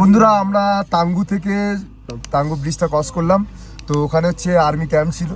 বন্ধুরা, আমরা তাঙ্গু থেকে, তাঙ্গু ব্রিজটা ক্রস করলাম। তো ওখানে হচ্ছে আর্মি ক্যাম্প ছিল।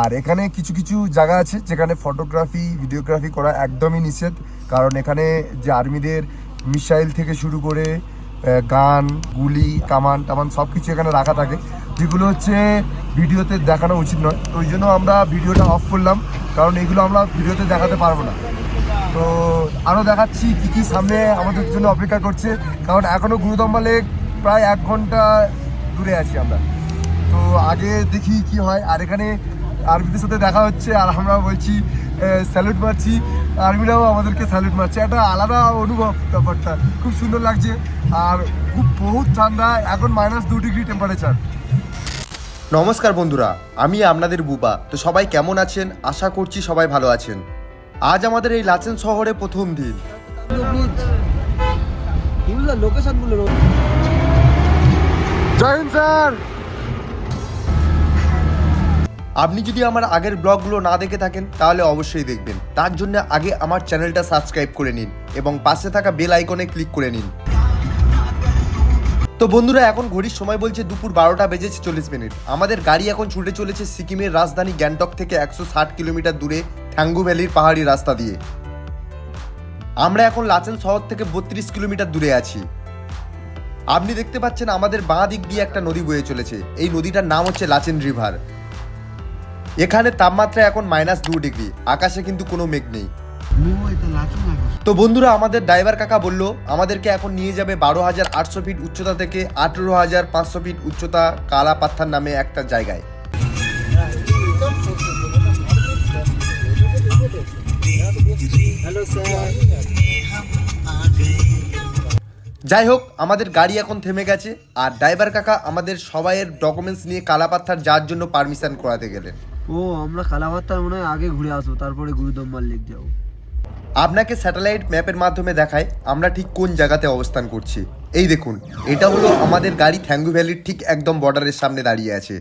আর এখানে কিছু কিছু জায়গা আছে যেখানে ফটোগ্রাফি ভিডিওগ্রাফি করা একদমই নিষেধ। কারণ এখানে যে আর্মিদের মিসাইল থেকে শুরু করে গান, গুলি, কামান টামান সব কিছু এখানে রাখা থাকে। যেগুলো হচ্ছে ভিডিওতে দেখানো উচিত নয়। তো ওই জন্য আমরা ভিডিওটা অফ করলাম। কারণ এগুলো আমরা ভিডিওতে দেখাতে পারব না। তো আরও দেখাচ্ছি কী কী সামনে আমাদের জন্য অপেক্ষা করছে। কারণ এখনও গুরুদম্বা লেক প্রায় এক ঘণ্টা দূরে আছি আমরা। তো আগে দেখি কি হয়। আর এখানে আর্মিদের সাথে দেখা হচ্ছে আর আমরা বলছি স্যালুট মারছি। আর্মিরাও আমাদেরকে স্যালুট মারছে। একটা আলাদা অনুভব ব্যাপারটা। খুব সুন্দর লাগছে। আর খুব বহুত ঠান্ডা, এখন মাইনাস দু ডিগ্রি টেম্পারেচার নমস্কার বন্ধুরা, আমি আপনাদের বুবা তো সবাই কেমন আছেন? আশা করছি সবাই ভালো আছেন। আজ আমাদের এই লাচেন শহরে প্রথম দিন। স্যার! আপনি যদি আমার আগের ব্লগগুলো না দেখে থাকেন, তাহলে অবশ্যই দেখবেন। তার জন্য আগে আমার চ্যানেলটা সাবস্ক্রাইব করে নিন এবং পাশে থাকা বেল আইকনে ক্লিক করে নিন। তো বন্ধুরা, এখন ঘড়ির সময় বলছে দুপুর বারোটা বেজেছে চল্লিশ মিনিট। আমাদের গাড়ি এখন ছুটে চলেছে সিকিমের রাজধানী গ্যাংটক থেকে একশো ষাট কিলোমিটার দূরে। থ্যাঙ্গু ভ্যালির পাহাড়ি রাস্তা দিয়ে। আমরা এখন লাচেন শহর থেকে বত্রিশ কিলোমিটার দূরে আছি। আপনি দেখতে পাচ্ছেন আমাদের বাঁ দিক দিয়ে একটা নদী বয়ে চলেছে। এই নদীটার নাম হচ্ছে লাচেন রিভার। এখানে তাপমাত্রা এখন মাইনাস দু ডিগ্রি। আকাশে কিন্তু কোনো মেঘ নেই। তো বন্ধুরা, আমাদের ড্রাইভার কাকা বলল, আমাদেরকে এখন নিয়ে যাবে বারো হাজার আটশো ফিট উচ্চতা থেকে আঠেরো হাজার পাঁচশো ফিট উচ্চতা কালা পাত্থার নামে একটা জায়গায়। যাই হোক আমাদের গাড়ি এখন থেমে গেছে আর ড্রাইভার কাকা আমাদের সবাইয়ের ডকুমেন্টস নিয়ে কালাপাত্থার যাওয়ার জন্য পারমিশন করাতে গেলেন। ও আমরা কালাভাত্তার মনে হয় আগে ঘুরে আসব তারপরে গুরুদম্বার লেক যাব। আপনাকে স্যাটেলাইট ম্যাপের মাধ্যমে দেখায় আমরা ঠিক কোন জায়গাতে অবস্থান করছি। এই দেখুন এটা হলো আমাদের গাড়ি থ্যাঙ্গু ভ্যালির ঠিক একদম বর্ডারের সামনে দাঁড়িয়ে আছে।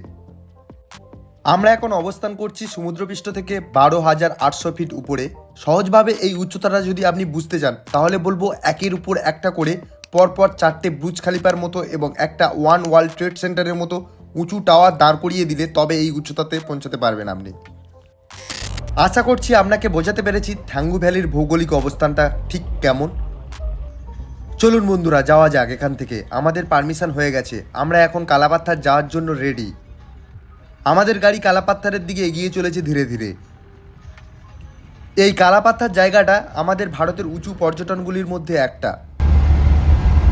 আমরা এখন অবস্থান করছি সমুদ্রপৃষ্ঠ থেকে বারো হাজার আটশো ফিট উপরে। সহজভাবে এই উচ্চতাটা যদি আপনি বুঝতে চান, তাহলে বলব একের উপর একটা করে পরপর চারটে ব্রুজ খালিপার মতো এবং একটা ওয়ান ওয়ার্ল্ড ট্রেড সেন্টারের মতো উঁচু টাওয়ার দাঁড় করিয়ে দিলে তবে এই উচ্চতাতে পৌঁছাতে পারবেন আপনি। আশা করছি আপনাকে বোঝাতে পেরেছি থ্যাঙ্গু ভ্যালির ভৌগোলিক অবস্থানটা ঠিক কেমন। চলুন বন্ধুরা, যাওয়া যাক এখান থেকে। আমাদের পারমিশন হয়ে গেছে। আমরা এখন কালাপাত্থার যাওয়ার জন্য রেডি আমাদের গাড়ি কালাপাত্থারের দিকে এগিয়ে চলেছে ধীরে ধীরে। এই কালাপাত্থার জায়গাটা আমাদের ভারতের উঁচু পর্যটনগুলির মধ্যে একটা।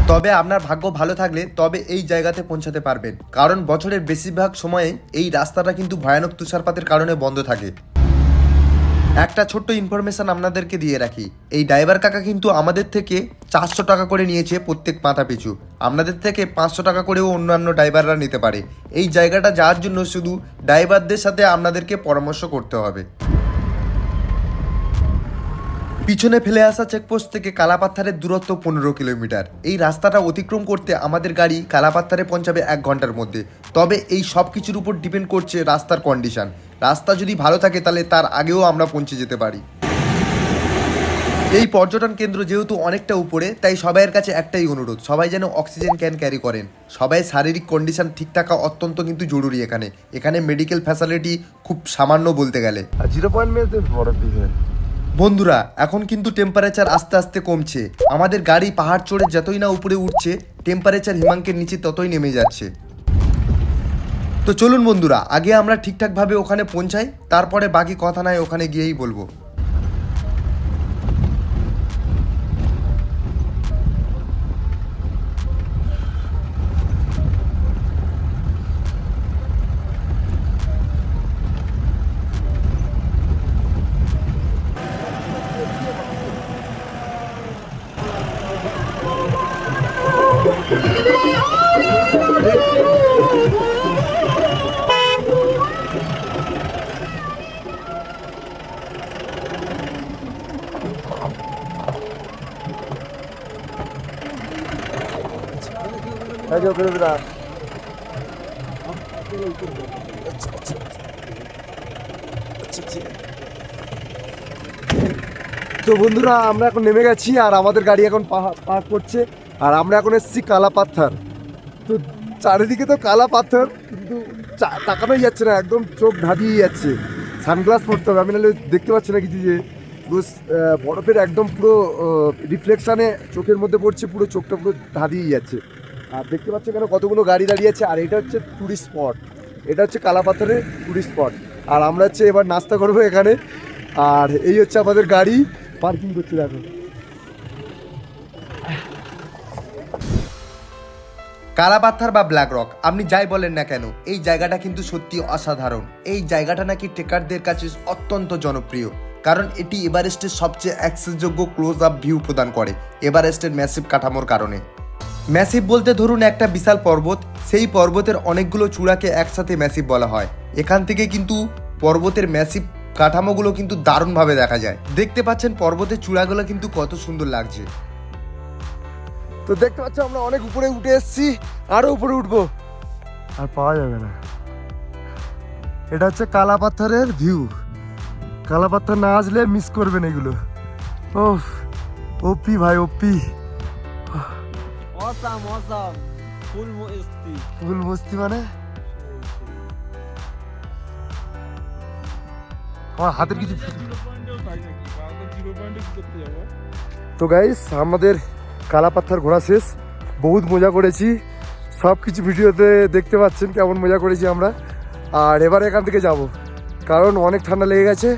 তবে আপনার ভাগ্য ভালো থাকলে তবে এই জায়গাতে পৌঁছাতে পারবেন। কারণ বছরের বেশিরভাগ সময়ে এই রাস্তাটা কিন্তু ভয়ানক তুষারপাতের কারণে বন্ধ থাকে। একটা ছোট্ট ইনফরমেশন আপনাদেরকে দিয়ে রাখি। এই ড্রাইভার কাকা কিন্তু আমাদের থেকে চারশো টাকা করে নিয়েছে প্রত্যেক মাথা পিছু। আপনাদের থেকে পাঁচশো টাকা করেও অন্যান্য ড্রাইভাররা নিতে পারে। এই জায়গাটা যাওয়ার জন্য শুধু ড্রাইভারদের সাথে আপনাদেরকে পরামর্শ করতে হবে। পিছনে ফেলে আসা চেকপোস্ট থেকে কালাপাত্থারের দূরত্ব পনেরো কিলোমিটার। এই রাস্তাটা অতিক্রম করতে আমাদের গাড়ি কালাপাত্থারে পৌঁছাবে এক ঘণ্টার মধ্যে। তবে এই সব কিছুর উপর ডিপেন্ড করছে রাস্তার কন্ডিশন রাস্তা যদি ভালো থাকে, তাহলে তার আগেও আমরা পৌঁছে যেতে পারি। এই পর্যটন কেন্দ্র যেহেতু অনেকটা উপরে, তাই সবাইয়ের কাছে একটাই অনুরোধ, সবাই যেন অক্সিজেন ক্যান ক্যারি করেন। সবাই শারীরিক কন্ডিশন ঠিক থাকা অত্যন্ত কিন্তু জরুরি এখানে। এখানে মেডিকেল ফ্যাসিলিটি খুব সামান্য বলতে গেলে। জিরো পয়েন্ট বন্ধুরা, এখন কিন্তু টেম্পারেচার আস্তে আস্তে কমছে। আমাদের গাড়ি পাহাড় চড়ে যতই না উপরে উঠছে টেম্পারেচার হিমাঙ্কের নিচে ততই নেমে যাচ্ছে। তো চলুন বন্ধুরা, আগে আমরা ঠিকঠাকভাবে ওখানে পৌঁছাই, তারপরে বাকি কথা নাই ওখানে গিয়েই বলব। থ্যাংক ইউ বিরোধীরা তো বন্ধুরা, আমরা এখন নেমে গেছি আর আমাদের গাড়ি এখন পার্ক করছে আর আমরা এখন এসেছি কালা পাথর। তো চারিদিকে তো কালা পাথর, কিন্তু তাকানোই যাচ্ছে না, একদম চোখ ধাঁধিয়ে যাচ্ছে। সানগ্লাস পরতে হবে। আমি নাহলে দেখতে পাচ্ছি না কিছু যে পুরো বরফের একদম পুরো রিফ্লেকশানে চোখের মধ্যে পড়ছে, পুরো চোখটা পুরো ধাঁধিয়ে যাচ্ছে। আর দেখতে পাচ্ছ কেন কতগুলো গাড়ি দাঁড়িয়ে আছে, আর এটা হচ্ছে টুরিস্ট স্পট এটা হচ্ছে কালাপাথরের টুরিস্ট স্পট আর আমরা হচ্ছে এবার নাস্তা করব এখানে। আর এই হচ্ছে আমাদের গাড়ি পার্কিং করছে দেখো। কালাপাথর বা ব্ল্যাক রক আপনি যাই বলেন না কেন, এই জায়গাটা কিন্তু সত্যি অসাধারণ। এই জায়গাটা নাকি ট্রেকারদের কাছে অত্যন্ত জনপ্রিয়, কারণ এটি এভারেস্টের সবচেয়ে অ্যাক্সেসযোগ্য ক্লোজ আপ ভিউ প্রদান করে এভারেস্টের ম্যাসিভ কাঠামোর কারণে। ম্যাসিভ বলতে ধরুন একটা বিশাল পর্বত সেই পর্বতের অনেকগুলো চূড়াকে একসাথে ম্যাসিভ বলা হয়। এখান থেকে কিন্তু পর্বতের ম্যাসিভ কাঠামোগুলো কিন্তু দারুণভাবে দেখা যায়। দেখতে পাচ্ছেন পর্বতের চূড়াগুলো কিন্তু কত সুন্দর লাগছে। তো দেখতে পাচ্ছ আমরা অনেক উপরে উঠে এসেছি আরও উপরে উঠবো। আর পাওয়া যাবে না। এটা হচ্ছে কালা পাথরের ভিউ। কালা পাথর না আসলে মিস করবেন এগুলো। ও ওপি ভাই ওপি। অসাম অসাম ফুল মস্তি ফুল বস্তি মানে? আমার হাতের কিছু তো গাইস আমাদের কালা পাথর ঘোরা শেষ। বহুত মজা করেছি। সব কিছু ভিডিওতে দেখতে পাচ্ছেন কেমন মজা করেছি আমরা। আর এবার এখান থেকে যাব। কারণ অনেক ঠান্ডা লেগে গেছে।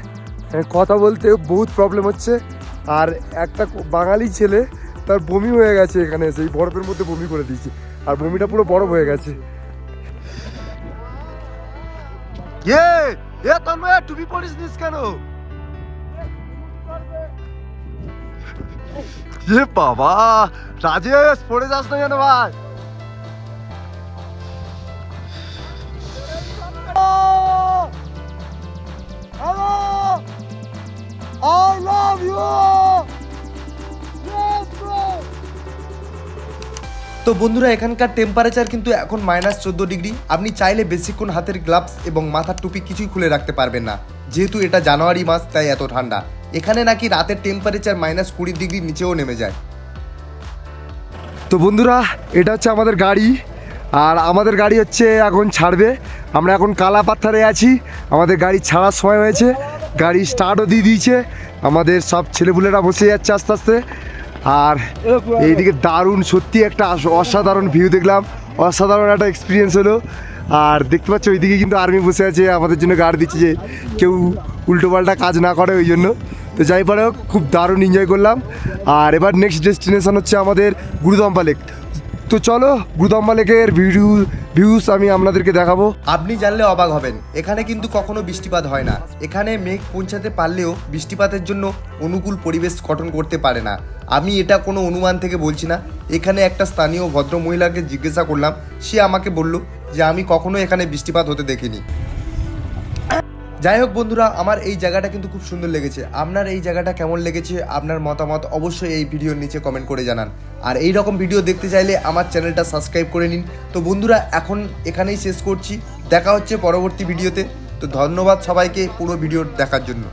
কথা বলতে বহুত প্রবলেম হচ্ছে। আর একটা বাঙালি ছেলে তার বমি হয়ে গেছে এখানে এসে এই বরফের মধ্যে বমি করে দিয়েছে। আর বমিটা পুরো বরফ হয়ে গেছে। এ এ তন্ময় টুপি পরিস নিস কেন? এ বাবা রাজেশ পড়ে যাস না যেন ভাই? I love you! তো বন্ধুরা, এখানকার টেম্পারেচার কিন্তু এখন মাইনাস চোদ্দ ডিগ্রি আপনি চাইলে বেশিক্ষণ হাতের গ্লাভস এবং মাথার টুপি কিছুই খুলে রাখতে পারবেন না। যেহেতু এটা জানুয়ারি মাস, তাই এত ঠান্ডা। এখানে নাকি রাতের টেম্পারেচার মাইনাস কুড়ি ডিগ্রি নিচেও নেমে যায়। তো বন্ধুরা, এটা হচ্ছে আমাদের গাড়ি। আর আমাদের গাড়ি হচ্ছে এখন ছাড়বে। আমরা এখন কালা পাথরে আছি। আমাদের গাড়ি ছাড়ার সময় হয়েছে। গাড়ি স্টার্টও দিয়ে দিয়েছে। আমাদের সব ছেলেপুলেরা বসে যাচ্ছে আস্তে আস্তে। আর এইদিকে দারুণ, সত্যি একটা অসাধারণ ভিউ দেখলাম। অসাধারণ একটা এক্সপিরিয়েন্স হলো। আর দেখতে পাচ্ছ, ওইদিকে কিন্তু আর্মি বসে আছে, আমাদের জন্য গার্ড দিচ্ছে যে কেউ উল্টোপাল্টা কাজ না করে ওই জন্য। তো যাই পারে, খুব দারুণ এনজয় করলাম। আর এবার নেক্সট ডেস্টিনেশন হচ্ছে আমাদের গুরুদম্বা লেক তো চলো গুদম লেকের ভিডিও ভিউস আমি আপনাদেরকে দেখাবো। আপনি জানলে অবাক হবেন, এখানে কিন্তু কখনো বৃষ্টিপাত হয় না। এখানে মেঘ পৌঁছাতে পারলেও বৃষ্টিপাতের জন্য অনুকূল পরিবেশ গঠন করতে পারে না। আমি এটা কোনো অনুমান থেকে বলছি না। এখানে একটা স্থানীয় ভদ্র মহিলাকে জিজ্ঞাসা করলাম, সে আমাকে বলল যে আমি কখনো এখানে বৃষ্টিপাত হতে দেখিনি। যাই হোক বন্ধুরা, আমার এই জায়গাটা কিন্তু খুব সুন্দর লেগেছে। আপনার এই জায়গাটা কেমন লেগেছে, আপনার মতামত অবশ্যই এই ভিডিওর নিচে কমেন্ট করে জানান। আর এই রকম ভিডিও দেখতে চাইলে আমার চ্যানেলটা সাবস্ক্রাইব করে নিন। তো বন্ধুরা, এখন এখানেই শেষ করছি। দেখা হচ্ছে পরবর্তী ভিডিওতে। তো ধন্যবাদ সবাইকে পুরো ভিডিও দেখার জন্য।